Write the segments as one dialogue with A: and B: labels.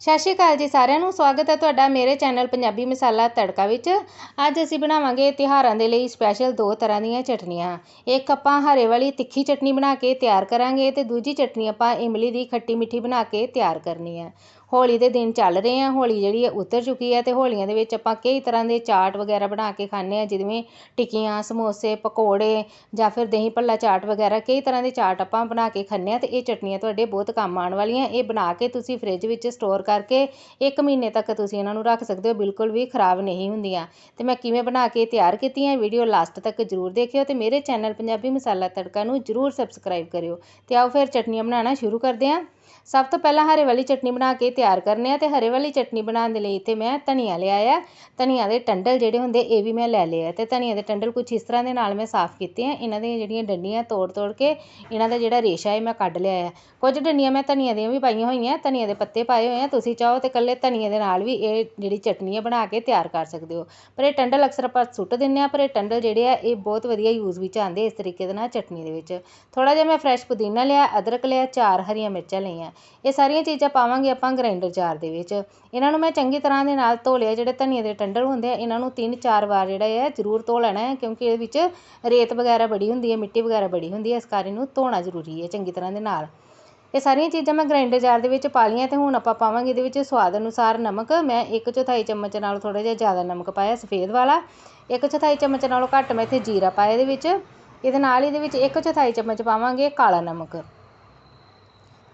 A: ਸਤਿ ਸ਼੍ਰੀ ਅਕਾਲ ਜੀ ਸਾਰਿਆਂ ਨੂੰ। ਸਵਾਗਤ ਹੈ ਤੁਹਾਡਾ ਮੇਰੇ ਚੈਨਲ ਪੰਜਾਬੀ ਮਸਾਲਾ ਤੜਕਾ ਵਿੱਚ। ਅੱਜ ਅਸੀਂ ਬਣਾਵਾਂਗੇ ਤਿਉਹਾਰਾਂ ਦੇ ਲਈ ਸਪੈਸ਼ਲ ਦੋ ਤਰ੍ਹਾਂ ਦੀਆਂ ਚਟਨੀਆਂ ਇੱਕ ਆਪਾਂ ਹਰੇ ਵਾਲੀ ਤਿੱਖੀ ਚਟਨੀ ਬਣਾ ਕੇ ਤਿਆਰ ਕਰਾਂਗੇ ਤੇ ਦੂਜੀ ਚਟਨੀ ਆਪਾਂ ਇਮਲੀ ਦੀ ਖੱਟੀ ਮਿੱਠੀ ਬਣਾ ਕੇ ਤਿਆਰ ਕਰਨੀ ਹੈ। ਹੋਲੀ ਦੇ ਦਿਨ ਚੱਲ ਰਹੇ ਆ, ਹੋਲੀ ਜਿਹੜੀ ਹੈ ਉਤਰ ਚੁੱਕੀ ਹੈ ਅਤੇ ਹੋਲੀਆਂ ਦੇ ਵਿੱਚ ਆਪਾਂ ਕਈ ਤਰ੍ਹਾਂ ਦੇ ਚਾਟ ਵਗੈਰਾ ਬਣਾ ਕੇ ਖਾਂਦੇ ਹਾਂ ਜਿਵੇਂ ਟਿੱਕੀਆਂ, ਸਮੋਸੇ, ਪਕੌੜੇ ਜਾਂ ਫਿਰ ਦਹੀਂ ਭੱਲਾ ਚਾਟ ਵਗੈਰਾ, ਕਈ ਤਰ੍ਹਾਂ ਦੇ ਚਾਟ ਆਪਾਂ ਬਣਾ ਕੇ ਖਾਂਦੇ ਹਾਂ ਅਤੇ ਇਹ ਚਟਨੀਆਂ ਤੁਹਾਡੇ ਬਹੁਤ ਕੰਮ ਆਉਣ ਵਾਲੀਆਂ, ਇਹ ਬਣਾ ਕੇ ਤੁਸੀਂ ਫਰਿੱਜ ਵਿੱਚ ਸਟੋਰ ਕਰਕੇ ਇੱਕ ਮਹੀਨੇ ਤੱਕ ਤੁਸੀਂ ਇਹਨਾਂ ਨੂੰ ਰੱਖ ਸਕਦੇ ਹੋ, ਬਿਲਕੁਲ ਵੀ ਖਰਾਬ ਨਹੀਂ ਹੁੰਦੀਆਂ। ਤੇ ਮੈਂ ਕਿਵੇਂ ਬਣਾ ਕੇ ਤਿਆਰ ਕੀਤੀਆਂ ਵੀਡੀਓ ਲਾਸਟ ਤੱਕ ਜ਼ਰੂਰ ਦੇਖਿਓ ਤੇ ਮੇਰੇ ਚੈਨਲ ਪੰਜਾਬੀ ਮਸਾਲਾ ਤੜਕਾ ਨੂੰ ਜ਼ਰੂਰ ਸਬਸਕ੍ਰਾਈਬ ਕਰਿਓ। ਤੇ ਆਓ ਫਿਰ ਚਟਨੀਆਂ ਬਣਾਉਣਾ ਸ਼ੁਰੂ ਕਰਦੇ ਹਾਂ ਸਭ ਤੋਂ ਪਹਿਲਾਂ ਹਰੇ ਵਾਲੀ ਚਟਨੀ ਬਣਾ ਕੇ ਤਿਆਰ ਕਰਨੇ ਆ ਤੇ ਹਰੇ ਵਾਲੀ ਚਟਨੀ ਬਣਾਉਣ ਦੇ ਲਈ ਇੱਥੇ ਮੈਂ ਧਨੀਆ ਲਿਆ ਆ ਧਨੀਆ ਦੇ ਟੰਡਲ ਜਿਹੜੇ ਹੁੰਦੇ ਇਹ ਵੀ ਮੈਂ ਲੈ ਲਏ ਆ ਤੇ ਧਨੀਆ ਦੇ ਟੰਡਲ ਕੁਝ ਇਸ ਤਰ੍ਹਾਂ ਦੇ ਨਾਲ ਮੈਂ ਸਾਫ਼ ਕੀਤੇ ਆ। ਇਹਨਾਂ ਦੀਆਂ ਜਿਹੜੀਆਂ ਡੰਡੀਆਂ ਤੋੜ ਤੋੜ ਕੇ ਇਹਨਾਂ ਦਾ ਜਿਹੜਾ ਰੇਸ਼ਾ ਹੈ ਮੈਂ ਕੱਢ ਲਿਆ ਆ। ਕੁਝ ਡੰਡੀਆਂ ਮੈਂ ਧਨੀਆ ਦੀਆਂ ਵੀ ਪਾਈਆਂ ਹੋਈਆਂ, ਧਨੀਆ ਦੇ ਪੱਤੇ ਪਾਏ ਹੋਏ ਆ। ਤੁਸੀਂ ਚਾਹੋ ਤੇ ਇਕੱਲੇ ਧਨੀਆ ਦੇ ਨਾਲ ਵੀ ਇਹ ਜਿਹੜੀ ਚਟਨੀ ਹੈ ਬਣਾ ਕੇ ਤਿਆਰ ਕਰ ਸਕਦੇ ਹੋ। ਪਰ ਇਹ ਟੰਡਲ ਅਕਸਰ ਆਪਾਂ ਸੁੱਟ ਦਿੰਨੇ ਆ, ਪਰ ਇਹ ਟੰਡਲ ਜਿਹੜੇ ਆ ਇਹ ਬਹੁਤ ਵਧੀਆ ਯੂਜ਼ ਵਿੱਚ ਆਉਂਦੇ ਇਸ ਤਰੀਕੇ ਦੇ ਨਾਲ ਚਟਨੀ ਦੇ ਵਿੱਚ। ਥੋੜਾ ਜਿਹਾ ਮੈਂ ਫਰੈਸ਼ ਪੁਦੀਨਾ ਲਿਆ, ਅਦਰਕ ਲਿਆ, ਚਾਰ ਹਰੀਆਂ ਮਿਰਚਾਂ ਲਈਆਂ। ਇਹ ਸਾਰੀਆਂ ਚੀਜ਼ਾਂ ਪਾਵਾਂਗੇ ਆਪਾਂ ਗ੍ਰਾਈਂਡਰ ਜਾਰ ਦੇ ਵਿੱਚ। ਇਹਨਾਂ ਨੂੰ ਮੈਂ ਚੰਗੀ ਤਰ੍ਹਾਂ ਦੇ ਨਾਲ ਧੋ ਲਿਆ। ਜਿਹੜੇ ਧਨੀਏ ਦੇ ਟੰਡਰ ਹੁੰਦੇ ਆ, ਇਹਨਾਂ ਨੂੰ ਤਿੰਨ ਚਾਰ ਵਾਰ ਜਿਹੜਾ ਹੈ ਜ਼ਰੂਰ ਧੋ ਲੈਣਾ ਹੈ, ਕਿਉਂਕਿ ਇਹਦੇ ਵਿੱਚ ਰੇਤ ਵਗੈਰਾ ਬੜੀ ਹੁੰਦੀ ਹੈ, ਮਿੱਟੀ ਵਗੈਰਾ ਬੜੀ ਹੁੰਦੀ ਹੈ। ਇਸ ਕਾਰਨ ਇਹਨੂੰ ਧੋਣਾ ਜ਼ਰੂਰੀ ਹੈ ਚੰਗੀ ਤਰ੍ਹਾਂ ਦੇ ਨਾਲ। ਇਹ ਸਾਰੀਆਂ ਚੀਜ਼ਾਂ ਮੈਂ ਗ੍ਰਾਈਂਡਰ ਜਾਰ ਦੇ ਵਿੱਚ ਪਾ ਲਈਆਂ ਤੇ ਹੁਣ ਆਪਾਂ ਪਾਵਾਂਗੇ ਇਹਦੇ ਵਿੱਚ ਸਵਾਦ ਅਨੁਸਾਰ ਨਮਕ। ਮੈਂ ਇੱਕ ਚੌਥਾਈ ਚਮਚ ਨਾਲ ਥੋੜਾ ਜਿਹਾ ਜ਼ਿਆਦਾ ਨਮਕ ਪਾਇਆ, ਸਫੇਦ ਵਾਲਾ। ਇੱਕ ਚੌਥਾਈ ਚਮਚ ਨਾਲੋਂ ਘੱਟ ਮੈਂ ਇੱਥੇ ਜੀਰਾ ਪਾਇਆ ਇਹਦੇ ਵਿੱਚ। ਇਹਦੇ ਨਾਲ ਇਹਦੇ ਵਿੱਚ ਇੱਕ ਚੌਥਾਈ ਚਮਚ ਪਾਵਾਂਗੇ ਕਾਲਾ ਨਮਕ।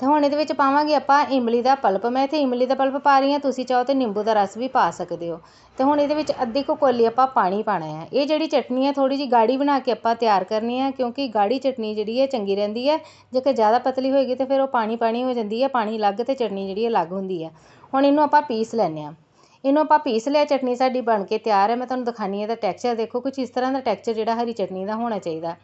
A: ਤੇ ਹੁਣ ਇਹਦੇ ਵਿੱਚ ਪਾਵਾਂਗੇ ਆਪਾਂ ਇਮਲੀ ਦਾ ਪਲਪ। ਮੈਂ ਇੱਥੇ ਇਮਲੀ ਦਾ ਪਲਪ ਪਾ ਰਹੀ ਹਾਂ, ਤੁਸੀਂ ਚਾਹੋ ਤੇ ਨਿੰਬੂ ਦਾ ਰਸ ਵੀ ਪਾ ਸਕਦੇ ਹੋ। ਤੇ ਹੁਣ ਇਹਦੇ ਵਿੱਚ ਅੱਧੀ ਕੁ ਕੋਲੀ ਆਪਾਂ ਪਾਣੀ ਪਾਣਾ ਹੈ। ਇਹ ਜਿਹੜੀ ਚਟਨੀ ਹੈ ਥੋੜੀ ਜੀ ਗਾੜੀ ਬਣਾ ਕੇ ਆਪਾਂ ਤਿਆਰ ਕਰਨੀ ਹੈ, ਕਿਉਂਕਿ ਗਾੜੀ ਚਟਨੀ ਜਿਹੜੀ ਹੈ ਚੰਗੀ ਰਹਿੰਦੀ ਹੈ। ਜੇਕਰ ਜ਼ਿਆਦਾ ਪਤਲੀ ਹੋਏਗੀ ਤੇ ਫਿਰ ਉਹ ਪਾਣੀ ਪਾਣੀ ਹੋ ਜਾਂਦੀ ਹੈ, ਪਾਣੀ ਅਲੱਗ ਤੇ ਚਟਨੀ ਜਿਹੜੀ ਅਲੱਗ ਹੁੰਦੀ ਹੈ। ਹੁਣ ਇਹਨੂੰ ਆਪਾਂ ਪੀਸ ਲੈਂਦੇ ਹਾਂ। ਇਹਨੂੰ ਆਪਾਂ ਪੀਸ ਲਿਆ, ਚਟਨੀ ਸਾਡੀ ਬਣ ਕੇ ਤਿਆਰ ਹੈ। ਮੈਂ ਤੁਹਾਨੂੰ ਦਿਖਾਣੀ ਇਹਦਾ ਟੈਕਸਚਰ ਦੇਖੋ ਕੁਝ ਇਸ ਤਰ੍ਹਾਂ ਦਾ ਟੈਕਸਚਰ ਜਿਹੜਾ ਹਰੀ ਚਟਨੀ ਦਾ ਹੋਣਾ ਚਾਹੀਦਾ।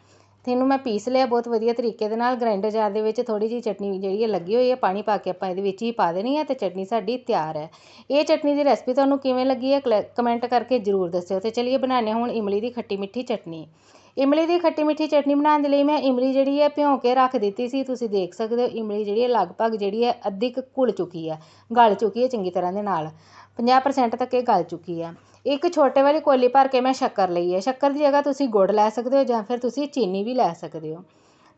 A: ਅਤੇ ਇਹਨੂੰ ਮੈਂ ਪੀਸ ਲਿਆ ਬਹੁਤ ਵਧੀਆ ਤਰੀਕੇ ਦੇ ਨਾਲ ਗ੍ਰਾਈਂਡਰ ਜਾਰ ਦੇ ਵਿੱਚ ਥੋੜ੍ਹੀ ਜਿਹੀ ਚਟਨੀ ਜਿਹੜੀ ਹੈ ਲੱਗੀ ਹੋਈ ਹੈ, ਪਾਣੀ ਪਾ ਕੇ ਆਪਾਂ ਇਹਦੇ ਵਿੱਚ ਹੀ ਪਾ ਦੇਣੀ ਹੈ ਅਤੇ ਚਟਨੀ ਸਾਡੀ ਤਿਆਰ ਹੈ। ਇਹ ਚਟਨੀ ਦੀ ਰੈਸਪੀ ਤੁਹਾਨੂੰ ਕਿਵੇਂ ਲੱਗੀ ਹੈ, ਕਮੈਂਟ ਕਰਕੇ ਜ਼ਰੂਰ ਦੱਸਿਓ ਅਤੇ ਚਲਿਏ ਬਣਾਉਂਦੇ ਹੁਣ ਇਮਲੀ ਦੀ ਖੱਟੀ ਮਿੱਠੀ ਚਟਨੀ। ਇਮਲੀ ਦੀ ਖੱਟੀ ਮਿੱਠੀ ਚਟਨੀ ਬਣਾਉਣ ਦੇ ਲਈ ਮੈਂ ਇਮਲੀ ਜਿਹੜੀ ਹੈ ਭਿਉਂ ਕੇ ਰੱਖ ਦਿੱਤੀ ਸੀ। ਤੁਸੀਂ ਦੇਖ ਸਕਦੇ ਹੋ, ਇਮਲੀ ਜਿਹੜੀ ਹੈ ਲਗਭਗ ਜਿਹੜੀ ਹੈ ਅੱਧੀ ਕੁ ਘੁਲ ਚੁੱਕੀ ਹੈ, ਗਲ ਚੁੱਕੀ ਹੈ ਚੰਗੀ ਤਰ੍ਹਾਂ ਦੇ ਨਾਲ। 50% ਤੱਕ ਇਹ ਗਲ ਚੁੱਕੀ ਹੈ। ਇੱਕ ਛੋਟੇ ਵਾਲੀ ਕੋਲੀ ਭਰ ਕੇ ਮੈਂ ਸ਼ੱਕਰ ਲਈ ਹੈ। ਸ਼ੱਕਰ ਦੀ ਜਗ੍ਹਾ ਤੁਸੀਂ ਗੁੜ ਲੈ ਸਕਦੇ ਹੋ ਜਾਂ ਫਿਰ ਤੁਸੀਂ ਚੀਨੀ ਵੀ ਲੈ ਸਕਦੇ ਹੋ।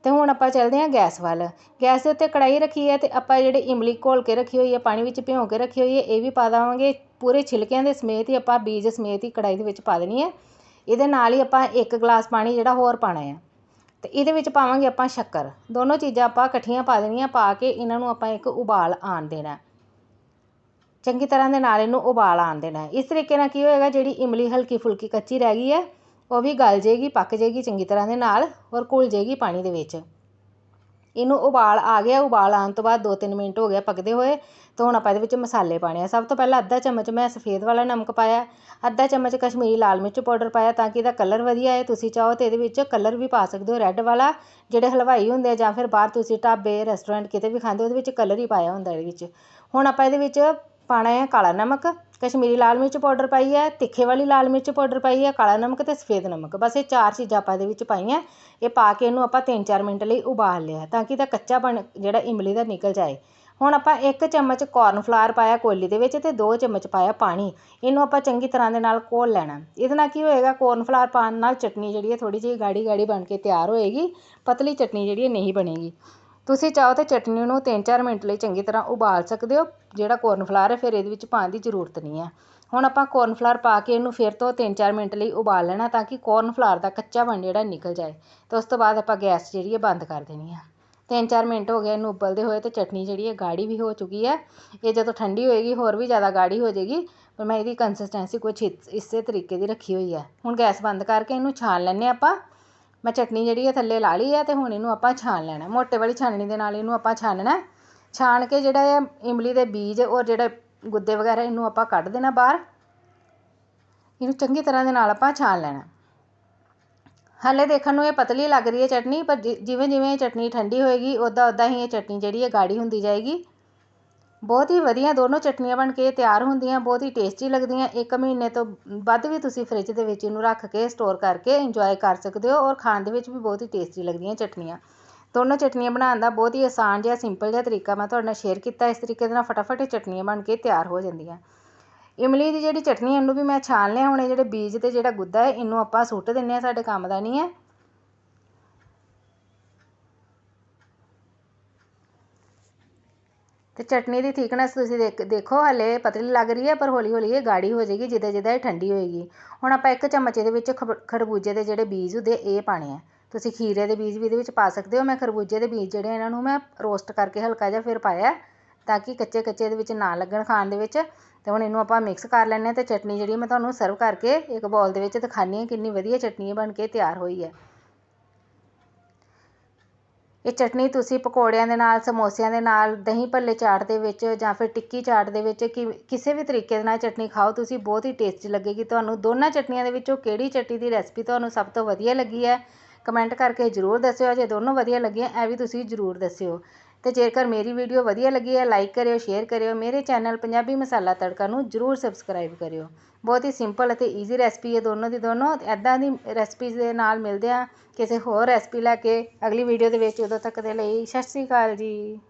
A: ਤੇ ਹੁਣ ਆਪਾਂ ਚੱਲਦੇ ਹਾਂ ਗੈਸ ਵੱਲ। ਗੈਸ ਦੇ ਉੱਤੇ ਕੜਾਈ ਰੱਖੀ ਹੈ ਤੇ ਆਪਾਂ ਜਿਹੜੇ ਇਮਲੀ ਘੋਲ ਕੇ ਰੱਖੀ ਹੋਈ ਹੈ, ਪਾਣੀ ਵਿੱਚ ਭਿਉਂ ਕੇ ਰੱਖੀ ਹੋਈ ਹੈ, ਇਹ ਵੀ ਪਾ ਦੇਵਾਂਗੇ। ਪੂਰੇ ਛਿਲਕਿਆਂ ਦੇ ਸਮੇਤ ਹੀ ਆਪਾਂ ਬੀਜ ਸਮੇਤ ਹੀ ਕੜਾਈ ਦੇ ਵਿੱਚ ਪਾ ਦੇਣੀ ਹੈ। ਇਹਦੇ ਨਾਲ ਹੀ ਆਪਾਂ ਇੱਕ ਗਲਾਸ ਪਾਣੀ ਜਿਹੜਾ ਹੋਰ ਪਾਉਣਾ ਆ। ਅਤੇ ਇਹਦੇ ਵਿੱਚ ਪਾਵਾਂਗੇ ਆਪਾਂ ਸ਼ੱਕਰ। ਦੋਨੋਂ ਚੀਜ਼ਾਂ ਆਪਾਂ ਇਕੱਠੀਆਂ ਪਾ ਦੇਣੀਆਂ, ਪਾ ਕੇ ਇਹਨਾਂ ਨੂੰ ਆਪਾਂ ਇੱਕ ਉਬਾਲ ਆਣ ਦੇਣਾ। ਚੰਗੀ ਤਰ੍ਹਾਂ ਦੇ ਨਾਲ ਇਹਨੂੰ ਉਬਾਲ ਆਣ ਦੇਣਾ। ਇਸ ਤਰੀਕੇ ਨਾਲ ਕੀ ਹੋਏਗਾ, ਜਿਹੜੀ ਇਮਲੀ ਹਲਕੀ ਫੁਲਕੀ ਕੱਚੀ ਰਹਿ ਗਈ ਹੈ, ਉਹ ਵੀ ਗਲ ਜੇਗੀ, ਪੱਕ ਜੇਗੀ ਚੰਗੀ ਤਰ੍ਹਾਂ ਦੇ ਨਾਲ ਔਰ ਘੁਲ ਜੇਗੀ ਪਾਣੀ ਦੇ ਵਿੱਚ। ਇਹਨੂੰ ਉਬਾਲ ਆ ਗਿਆ, ਉਬਾਲ ਆਉਣ ਤੋਂ ਬਾਅਦ 2-3 ਮਿੰਟ ਹੋ ਗਿਆ ਪੱਕਦੇ ਹੋਏ ਅਤੇ ਹੁਣ ਆਪਾਂ ਇਹਦੇ ਵਿੱਚ ਮਸਾਲੇ ਪਾਉਣੇ ਆ। ਸਭ ਤੋਂ ਪਹਿਲਾਂ ਅੱਧਾ ਚਮਚ ਮੈਂ ਸਫੇਦ ਵਾਲਾ ਨਮਕ ਪਾਇਆ, ਅੱਧਾ ਚਮਚ ਕਸ਼ਮੀਰੀ ਲਾਲ ਮਿਰਚ ਪਾਊਡਰ ਪਾਇਆ ਤਾਂ ਕਿ ਇਹਦਾ ਕਲਰ ਵਧੀਆ ਆਏ। ਤੁਸੀਂ ਚਾਹੋ ਤੇ ਇਹਦੇ ਵਿੱਚ ਕਲਰ ਵੀ ਪਾ ਸਕਦੇ ਹੋ, ਰੈੱਡ ਵਾਲਾ, ਜਿਹੜੇ ਹਲਵਾਈ ਹੁੰਦੇ ਆ ਜਾਂ ਫਿਰ ਬਾਹਰ ਤੁਸੀਂ ਢਾਬੇ, ਰੈਸਟੋਰੈਂਟ ਕਿਤੇ ਵੀ ਖਾਂਦੇ ਉਹਦੇ ਵਿੱਚ ਕਲਰ ਹੀ ਪਾਇਆ ਹੁੰਦਾ ਇਹਦੇ ਵਿੱਚ। ਹੁਣ ਆਪਾਂ ਇਹਦੇ ਵਿੱਚ ਪਾਉਣਾ ਹੈ ਕਾਲਾ ਨਮਕ, ਕਸ਼ਮੀਰੀ ਲਾਲ ਮਿਰਚ ਪਾਊਡਰ ਪਾਈ ਹੈ, ਤਿੱਖੇ ਵਾਲੀ ਲਾਲ ਮਿਰਚ ਪਾਊਡਰ ਪਾਈ ਹੈ, ਕਾਲਾ ਨਮਕ ਅਤੇ ਸਫੇਦ ਨਮਕ। ਬਸ ਇਹ ਚਾਰ ਚੀਜ਼ਾਂ ਆਪਾਂ ਇਹਦੇ ਵਿੱਚ ਪਾਈਆਂ, ਇਹ ਪਾ ਕੇ ਇਹਨੂੰ ਆਪਾਂ 3-4 ਮਿੰਟ ਲਈ ਉਬਾਲ ਲਿਆ, ਤਾਂ ਕਿ ਇਹਦਾ ਕੱਚਾ ਬਣ, ਜਿਹੜਾ ਇਮਲੀ ਦਾ ਨਿਕਲ ਜਾਏ। ਹੁਣ ਆਪਾਂ ਇੱਕ ਚਮਚ ਕਾਰਨ ਫਲਾਰ ਪਾਇਆ ਕੋਲੀ ਦੇ ਵਿੱਚ ਤੇ ਦੋ ਚਮਚ ਪਾਇਆ ਪਾਣੀ, ਇਹਨੂੰ ਆਪਾਂ ਚੰਗੀ ਤਰ੍ਹਾਂ ਦੇ ਨਾਲ ਘੋਲ ਲੈਣਾ। ਇਹਦੇ ਨਾਲ ਕੀ ਹੋਏਗਾ ਕਾਰਨ ਫਲਾਰ ਪਾਣ ਨਾਲ ਚਟਨੀ ਜਿਹੜੀ ਹੈ ਥੋੜੀ ਜਿਹੀ ਗਾੜੀ ਗਾੜੀ ਬਣ ਕੇ ਤਿਆਰ ਹੋਏਗੀ, ਪਤਲੀ ਚਟਨੀ ਜਿਹੜੀ ਹੈ ਨਹੀਂ ਬਣੇਗੀ। ਤੁਸੀਂ ਚਾਹੋ ਤਾਂ ਚਟਨੀ ਨੂੰ 3-4 ਮਿੰਟ ਲਈ ਚੰਗੀ ਤਰ੍ਹਾਂ ਉਬਾਲ ਸਕਦੇ ਹੋ। ਜਿਹੜਾ ਕੋਰਨ ਫਲਾਰ ਹੈ, ਫਿਰ ਇਹਦੇ ਵਿੱਚ ਪਾਉਣ ਦੀ ਜ਼ਰੂਰਤ ਨਹੀਂ ਹੈ। ਹੁਣ ਆਪਾਂ ਕੋਰਨਫਲਾਰ ਪਾ ਕੇ ਇਹਨੂੰ ਫਿਰ ਤੋਂ 3-4 ਮਿੰਟ ਲਈ ਉਬਾਲ ਲੈਣਾ ਤਾਂ ਕਿ ਕੋਰਨ ਫਲਾਰ ਦਾ ਕੱਚਾ ਬਣ ਜਿਹੜਾ ਨਿਕਲ ਜਾਏ। ਤੇ ਉਸ ਤੋਂ ਬਾਅਦ ਆਪਾਂ ਗੈਸ ਜਿਹੜੀ ਹੈ, ਬੰਦ ਕਰ ਦੇਣੀ ਹੈ। 3-4 ਮਿੰਟ ਹੋ ਗਏ ਇਹਨੂੰ ਉਬਲਦੇ ਹੋਏ ਤੇ ਚਟਨੀ ਜਿਹੜੀ ਹੈ, ਗਾੜੀ ਵੀ ਹੋ ਚੁੱਕੀ ਹੈ। ਇਹ ਜਦੋਂ ਠੰਡੀ ਹੋਏਗੀ, ਹੋਰ ਵੀ ਜ਼ਿਆਦਾ ਗਾੜੀ ਹੋ ਜਾਏਗੀ। ਪਰ ਮੈਂ ਇਹਦੀ ਕੰਸਿਸਟੈਂਸੀ ਕੁਝ ਇਸੇ ਤਰੀਕੇ ਦੀ ਰੱਖੀ ਹੋਈ ਹੈ। ਹੁਣ ਗੈਸ ਬੰਦ ਕਰਕੇ ਇਹਨੂੰ ਛਾਣ ਲੈਣੇ ਆਪਾਂ। ਮੈਂ ਚਟਨੀ ਜਿਹੜੀ ਹੈ ਥੱਲੇ ਲਾ ਲਈ ਹੈ ਅਤੇ ਹੁਣ ਇਹਨੂੰ ਆਪਾਂ ਛਾਣ ਲੈਣਾ। ਮੋਟੇ ਵਾਲੀ ਛਾਣਨੀ ਦੇ ਨਾਲ ਇਹਨੂੰ ਆਪਾਂ ਛਾਣਨਾ ਛਾਣ ਕੇ ਜਿਹੜਾ ਹੈ ਇਮਲੀ ਦੇ ਬੀਜ ਔਰ ਜਿਹੜੇ ਗੁੱਦੇ ਵਗੈਰਾ ਇਹਨੂੰ ਆਪਾਂ ਕੱਢ ਦੇਣਾ ਬਾਹਰ। ਇਹਨੂੰ ਚੰਗੀ ਤਰ੍ਹਾਂ ਦੇ ਨਾਲ ਆਪਾਂ ਛਾਣ ਲੈਣਾ। ਹਾਲੇ ਦੇਖਣ ਨੂੰ ਇਹ ਪਤਲੀ ਲੱਗ ਰਹੀ ਹੈ ਚਟਨੀ, ਪਰ ਜਿਵੇਂ ਜਿਵੇਂ ਇਹ ਚਟਨੀ ਠੰਡੀ ਹੋਏਗੀ ਉਦਾਂ ਉਦਾਂ ਹੀ ਇਹ ਚਟਨੀ ਜਿਹੜੀ ਹੈ ਗਾੜੀ ਹੁੰਦੀ ਜਾਏਗੀ। ਬਹੁਤ ਹੀ ਵਧੀਆ ਦੋਨੋਂ ਚਟਨੀਆਂ ਬਣ ਕੇ ਤਿਆਰ ਹੁੰਦੀਆਂ, ਬਹੁਤ ਹੀ ਟੇਸਟੀ ਲੱਗਦੀਆਂ। ਇੱਕ ਮਹੀਨੇ ਤੋਂ ਵੱਧ ਵੀ ਤੁਸੀਂ ਫਰਿੱਜ ਦੇ ਵਿੱਚ ਇਹਨੂੰ ਰੱਖ ਕੇ ਸਟੋਰ ਕਰਕੇ ਇੰਜੋਏ ਕਰ ਸਕਦੇ ਹੋ ਔਰ ਖਾਣ ਦੇ ਵਿੱਚ ਵੀ ਬਹੁਤ ਹੀ ਟੇਸਟੀ ਲੱਗਦੀਆਂ ਚਟਨੀਆਂ। ਦੋਨੋਂ ਚਟਨੀਆਂ ਬਣਾਉਣ ਦਾ ਬਹੁਤ ਹੀ ਆਸਾਨ ਜਿਹਾ ਸਿੰਪਲ ਜਿਹਾ ਤਰੀਕਾ ਮੈਂ ਤੁਹਾਡੇ ਨਾਲ ਸ਼ੇਅਰ ਕੀਤਾ, ਇਸ ਤਰੀਕੇ ਦੇ ਨਾਲ ਫਟਾਫਟ ਇਹ ਚਟਨੀਆਂ ਬਣ ਕੇ ਤਿਆਰ ਹੋ ਜਾਂਦੀਆਂ। ਇਮਲੀ ਦੀ ਜਿਹੜੀ ਚਟਨੀ ਇਹਨੂੰ ਵੀ ਮੈਂ ਛਾਣ ਲਿਆ, ਹੁਣ ਇਹ ਜਿਹੜੇ ਬੀਜ ਤੇ ਜਿਹੜਾ ਗੁੱਦਾ ਹੈ, ਇਹਨੂੰ ਆਪਾਂ ਸੁੱਟ ਦਿੰਨੇ ਆ ਸਾਡੇ ਕੰਮ ਦਾ ਨਹੀਂ ਹੈ। ਤੇ ਚਟਨੀ ਦੀ ਥਿਕਨੈਸ ਤੁਸੀਂ ਦੇਖ, ਦੇਖੋ ਹਲੇ ਪਤਲੀ ਲੱਗ ਰਹੀ ਹੈ, ਪਰ ਹੌਲੀ ਹੌਲੀ ਇਹ ਗਾੜੀ ਹੋ ਜਾਏਗੀ, ਜਿੱਦਾਂ ਜਿੱਦਾਂ ਇਹ ਠੰਡੀ ਹੋਏਗੀ। ਹੁਣ ਆਪਾਂ ਇੱਕ ਚਮਚ ਇਹਦੇ ਵਿੱਚ ਖਰਬੂਜੇ ਦੇ ਜਿਹੜੇ ਬੀਜ ਹੁੰਦੇ, ਇਹ ਪਾਣੇ ਆ। ਤੁਸੀਂ ਖੀਰੇ ਦੇ ਬੀਜ ਵੀ ਇਹਦੇ ਵਿੱਚ ਪਾ ਸਕਦੇ ਹੋ। ਮੈਂ ਖਰਬੂਜੇ ਦੇ ਬੀਜ ਜਿਹੜੇ ਇਹਨਾਂ ਨੂੰ ਮੈਂ ਰੋਸਟ ਕਰਕੇ ਹਲਕਾ ਜਿਹਾ ਫਿਰ ਪਾਇਆ, ਤਾਂ ਕਿ ਕੱਚੇ ਕੱਚੇ ਦੇ ਵਿੱਚ ਨਾ ਲੱਗਣ ਖਾਣ ਦੇ ਵਿੱਚ। ਤੇ ਹੁਣ ਇਹਨੂੰ ਆਪਾਂ ਮਿਕਸ ਕਰ ਲੈਂਦੇ ਹਾਂ, ਤੇ ਚਟਨੀ ਜਿਹੜੀ ਮੈਂ ਤੁਹਾਨੂੰ ਸਰਵ ਕਰਕੇ ਇੱਕ ਬੋਲ ਦੇ ਵਿੱਚ ਦਿਖਾਣੀ ਹਾਂ, ਕਿੰਨੀ ਵਧੀਆ ਚਟਨੀ ਬਣ ਕੇ ਤਿਆਰ ਹੋਈ ਹੈ। ਇਹ ਚਟਨੀ ਤੁਸੀਂ ਪਕੌੜਿਆਂ ਦੇ ਨਾਲ, ਸਮੋਸਿਆਂ ਦੇ ਨਾਲ, ਦਹੀਂ ਭੱਲੇ ਚਾਟ ਦੇ ਵਿੱਚ ਜਾਂ ਫਿਰ ਟਿੱਕੀ ਚਾਟ ਦੇ ਵਿੱਚ ਕਿ ਕਿਸੇ ਵੀ ਤਰੀਕੇ ਦੇ ਨਾਲ ਚਟਨੀ ਖਾਓ, ਤੁਸੀਂ ਬਹੁਤ ਹੀ ਟੇਸਟੀ ਲੱਗੇਗੀ। ਤੁਹਾਨੂੰ ਦੋਨਾਂ ਚਟਨੀਆਂ ਦੇ ਵਿੱਚੋਂ ਕਿਹੜੀ ਚਟਨੀ ਦੀ ਰੈਸਪੀ ਤੁਹਾਨੂੰ ਸਭ ਤੋਂ ਵਧੀਆ ਲੱਗੀ ਹੈ? ਕਮੈਂਟ ਕਰਕੇ ਜ਼ਰੂਰ ਦੱਸਿਓ, ਜੇ ਦੋਨੋਂ ਵਧੀਆ ਲੱਗੀਆਂ, ਇਹ ਵੀ ਤੁਸੀਂ ਜ਼ਰੂਰ ਦੱਸਿਓ। ਅਤੇ ਜੇਕਰ ਮੇਰੀ ਵੀਡੀਓ ਵਧੀਆ ਲੱਗੀ ਹੈ ਲਾਈਕ ਕਰਿਓ ਸ਼ੇਅਰ ਕਰਿਓ, ਮੇਰੇ ਚੈਨਲ ਪੰਜਾਬੀ ਮਸਾਲਾ ਤੜਕਾ ਨੂੰ ਜ਼ਰੂਰ ਸਬਸਕ੍ਰਾਈਬ ਕਰਿਓ। ਬਹੁਤ ਹੀ ਸਿੰਪਲ ਅਤੇ ਈਜ਼ੀ ਰੈਸਪੀ ਹੈ ਦੋਨੋਂ ਦੀ ਦੋਨੋਂ। ਐਦਾਂ ਦੀ ਰੈਸਪੀਜ਼ ਦੇ ਨਾਲ ਮਿਲਦੇ ਹਾਂ ਕਿਸੇ ਹੋਰ ਰੈਸਪੀ ਲੈ ਕੇ ਅਗਲੀ ਵੀਡੀਓ ਦੇ ਵਿੱਚ। ਉਦੋਂ ਤੱਕ ਦੇ ਲਈ ਸਤਿ ਸ਼੍ਰੀ ਅਕਾਲ ਜੀ।